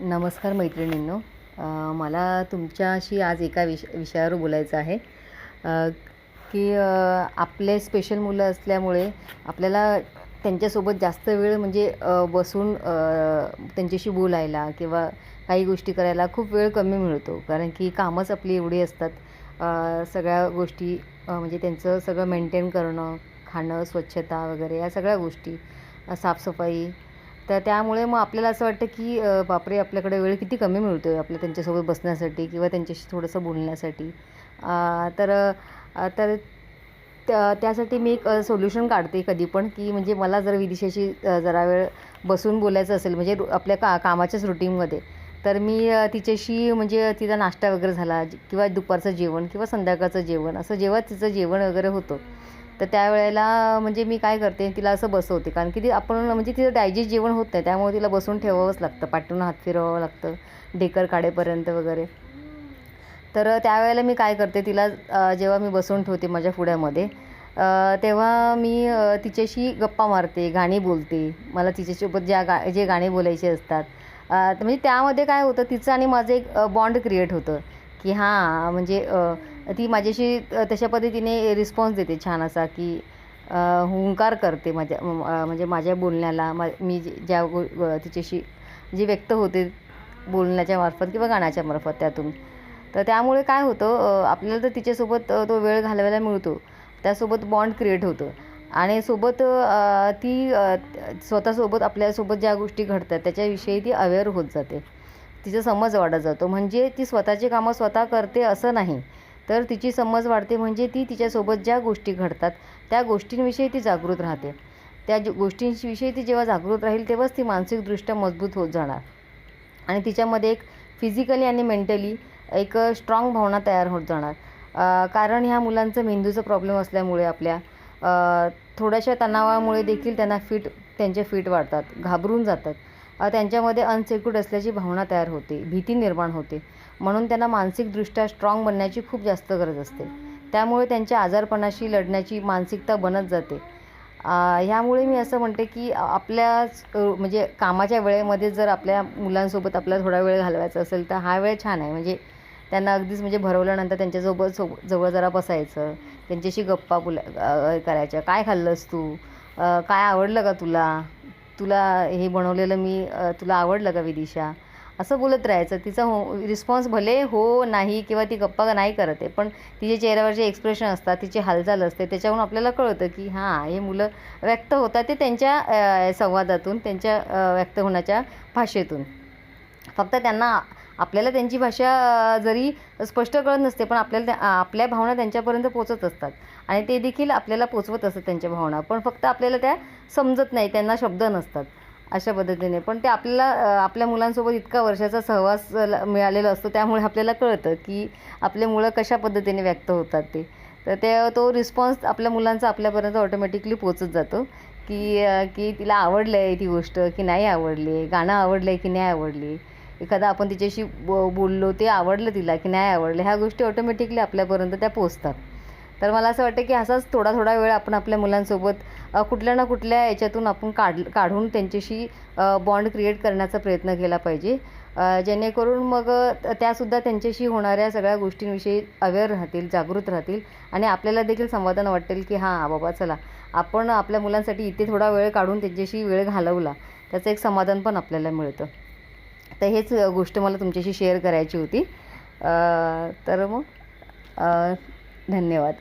नमस्कार मैत्रिणींनो. मला तुमच्याशी आज एका विष विषयावर बोलायचं आहे. की आपले स्पेशल मुलं असल्यामुळे आपल्याला त्यांच्यासोबत जास्त वेळ म्हणजे बसून त्यांच्याशी बोलायला किंवा काही गोष्टी करायला खूप वेळ कमी मिळतो. कारण की कामच आपली एवढी असतात. सगळ्या गोष्टी म्हणजे त्यांचं सगळं मेंटेन करणं खाणं स्वच्छता वगैरे या सगळ्या गोष्टी साफसफाई तर त्यामुळे मग आपल्याला असं वाटतं की बापरे आपल्याकडे वेळ किती कमी मिळतो आहे आपल्या त्यांच्यासोबत बसण्यासाठी किंवा त्यांच्याशी थोडंसं बोलण्यासाठी. तर तर त्या त्यासाठी मी एक सोल्युशन काढते कधी पण की म्हणजे मला जर विदिशाशी जरा वेळ बसून बोलायचं असेल म्हणजे रु- आपल्या का कामाच्याच रुटीनमध्ये तर मी तिच्याशी म्हणजे तिचा नाश्ता वगैरे झाला किंवा दुपारचं जेवण किंवा संध्याकाळचं जेवण असं जेव्हा तिचं जेवण वगैरे होतं तर त्यावेळेला म्हणजे मी काय करते तिला असं बसवते. कारण की ती आपण म्हणजे तिचं डायजेस्ट जेवण होत नाही त्यामुळे तिला बसून ठेवावंच लागतं. पाठून हात फिरवावं लागतं. ढेकर काढेपर्यंत वगैरे. तर त्यावेळेला मी काय करते तिला जेव्हा मी बसवून ठेवते माझ्या पुढ्यामध्ये तेव्हा मी तिच्याशी गप्पा मारते गाणी बोलते. मला तिच्यासोबत ज्या गा जे गाणे बोलायचे असतात. म्हणजे त्यामध्ये काय होतं तिचं आणि माझं एक बॉन्ड क्रिएट होतं. की हां म्हणजे ती माझ्याशी तशा पद्धतीने रिस्पॉन्स देते छान असा की हुंकार करते माझ्या म्हणजे माझ्या बोलण्याला. मा मी जे- ज्या गो तिच्याशी जे व्यक्त होते बोलण्याच्या मार्फत किंवा गाण्याच्या मार्फत त्यातून. तर त्यामुळे काय होतं आपल्याला तर तिच्यासोबत तो वेळ घालवायला मिळतो. त्यासोबत बॉन्ड क्रिएट होतं. आणि सोबत ती स्वतःसोबत आपल्यासोबत ज्या गोष्टी घडतात त्याच्याविषयी ती अवेअर होत जाते. तिचा समज वाढत जातो. म्हणजे ती स्वतःची कामं स्वतः करते असं नाही. तर तिची समज वाढते म्हणजे ती तिच्यासोबत ज्या गोष्टी घडतात त्या गोष्टींविषयी ती जागृत राहते. त्या गोष्टींविषयी ती जेव्हा जागृत राहील तेव्हाच ती मानसिकदृष्ट्या मजबूत होत जाणार. आणि तिच्यामध्ये एक फिजिकली आणि मेंटली एक स्ट्रॉंग भावना तयार होत जाणार. कारण ह्या मुलांचं मेंदूचा प्रॉब्लेम असल्यामुळे आपल्या थोड्याशा तणावामुळे देखील त्यांना फिट त्यांचे फिट वाढतात घाबरून जातात. त्यांच्यामध्ये अनसेक्युर्ड असल्याची भावना तयार होते भीती निर्माण होते. म्हणून त्यांना मानसिकदृष्ट्या स्ट्रॉंग बनण्याची खूप जास्त गरज असते. त्यामुळे त्यांच्या आजारपणाशी लढण्याची मानसिकता बनत जाते. ह्यामुळे मी असं म्हणते की आपल्याच म्हणजे कामाच्या वेळेमध्ये जर आपल्या मुलांसोबत आपल्याला थोडा वेळ घालवायचा असेल तर हा वेळ छान आहे. म्हणजे त्यांना अगदीच म्हणजे भरवल्यानंतर त्यांच्यासोबत सो जवळ जरा बसायचं त्यांच्याशी गप्पा बोला करायच्या. काय खाल्लंस तू? काय आवडलं का तुला? तुला हे बनवलेलं मी तुला आवडलं का विदिशा? असं बोलत राहायचं. तिचा हो रिस्पॉन्स भले हो नाही किंवा ती गप्पा नाही करत आहे पण तिचे चेहऱ्यावरचे एक्सप्रेशन असतात तिची हालचाल असते त्याच्यावरून आपल्याला कळतं की हां हे मुलं व्यक्त होतात ते त्यांच्या संवादातून त्यांच्या व्यक्त होण्याच्या भाषेतून. फक्त त्यांना आपल्याला त्यांची भाषा जरी स्पष्ट कळत नसते पण आपल्याला त्या- आपल्या भावना त्यांच्यापर्यंत पोचत असतात. आणि ते देखील आपल्याला पोचवत असतात त्यांच्या भावना पण फक्त आपल्याला त्या समजत नाही त्यांना शब्द नसतात. अशा पद्धतीने. पण ते आपल्याला आपल्या मुलांसोबत इतका वर्षाचा सहवास ल- मिळालेला असतो त्यामुळे आपल्याला कळतं की आपले मुलं कशा पद्धतीने व्यक्त होतात ते. तर ते तो रिस्पॉन्स आपल्या मुलांचा आपल्यापर्यंत ऑटोमॅटिकली पोचत जातो की की तिला आवडलं आहे ती गोष्ट की नाही आवडली गाणं आवडलं आहे की नाही आवडली. एखादा आपण तिच्याशी बो बोललो ते आवडलं तिला की नाही आवडलं. ह्या गोष्टी ऑटोमॅटिकली आपल्यापर्यंत त्या पोचतात तर मला असं वाटतं की असाच थोडा थोडा वेळ आपण आपल्या मुलांसोबत कुठल्या ना कुठल्या याच्यातून आपण काढ काढून त्यांच्याशी बॉन्ड क्रिएट करण्याचा प्रयत्न केला पाहिजे. जेणेकरून मग त्यासुद्धा त्यांच्याशी होणाऱ्या सगळ्या गोष्टींविषयी अवेअर राहतील जागृत राहतील आणि आपल्याला देखील समाधान वाटेल की हां बाबा चला आपण आपल्या मुलांसाठी इथे थोडा वेळ काढून त्यांच्याशी वेळ घालवला त्याचं एक समाधान पण आपल्याला मिळतं. तर हेच गोष्ट मला तुमच्याशी शेअर करायची होती. तर मग धन्यवाद.